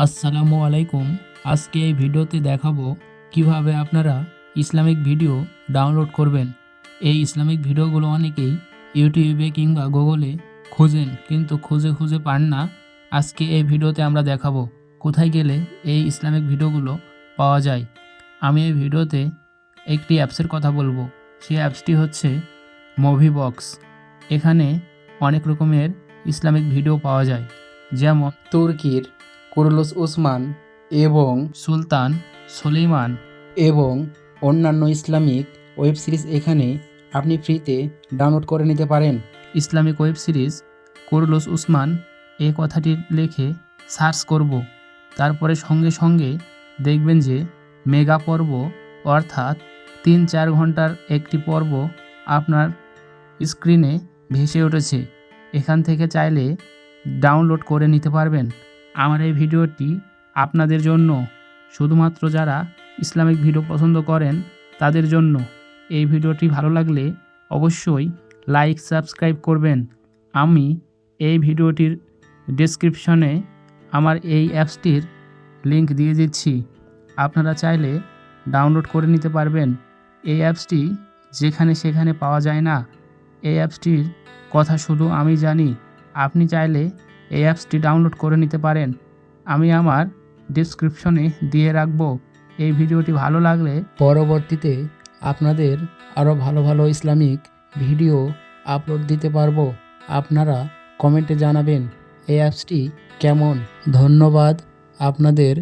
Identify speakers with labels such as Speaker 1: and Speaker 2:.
Speaker 1: আসসালামু আলাইকুম। আজকে এই ভিডিওতে দেখাবো কীভাবে আপনারা ইসলামিক ভিডিও ডাউনলোড করবেন। এই ইসলামিক ভিডিওগুলো অনেকেই ইউটিউবে কিংবা গুগলে খোঁজেন, কিন্তু খুঁজে খুঁজে পান না। আজকে এই ভিডিওতে আমরা দেখাবো কোথায় গেলে এই ইসলামিক ভিডিওগুলো পাওয়া যায়। আমি এই ভিডিওতে একটি অ্যাপসের কথা বলব। সেই অ্যাপসটি হচ্ছে মুভি বক্স এখানে অনেক রকমের ইসলামিক ভিডিও পাওয়া যায়। যেমন তুর্কির কুরলুস উসমান এবং সুলতান সুলেইমান এবং অন্যান্য ইসলামিক ওয়েব সিরিজ এখানে আপনি ফ্রিতে ডাউনলোড করে নিতে পারেন। Islamic web series Kurulus Osman এই কথাটি লিখে সার্চ করব। তারপরে সঙ্গে সঙ্গে দেখবেন যে মেগা পর্ব অর্থাৎ তিন চার ঘণ্টার একটি পর্ব আপনার স্ক্রিনে ভেসে উঠেছে। এখান থেকে চাইলে ডাউনলোড করে নিতে পারবেন। আমার এই ভিডিওটি আপনাদের জন্য, শুধুমাত্র যারা ইসলামিক ভিডিও পছন্দ করেন, তাদের জন্য। এই ভিডিওটি ভালো লাগলে অবশ্যই লাইক, সাবস্ক্রাইব করবেন। আমি এই ভিডিওটির ডেসক্রিপশনে আমার এই অ্যাপসটির লিংক দিয়ে দিচ্ছি। আপনারা চাইলে ডাউনলোড করে নিতে পারবেন। এই অ্যাপসটি যেখানে সেখানে পাওয়া যায় না। এই অ্যাপসটির কথা শুধু আমি জানি। আপনি চাইলে এই অ্যাপসটি ডাউনলোড করে নিতে পারেন। আমি আমার ডিসক্রিপশনে দিয়ে রাখব। এই ভিডিওটি ভালো লাগলে পরবর্তীতে আপনাদের আরও ভালো ভালো ইসলামিক ভিডিও আপলোড দিতে পারব। আপনারা কমেন্টে জানাবেন এই অ্যাপসটি কেমন। ধন্যবাদ আপনাদের।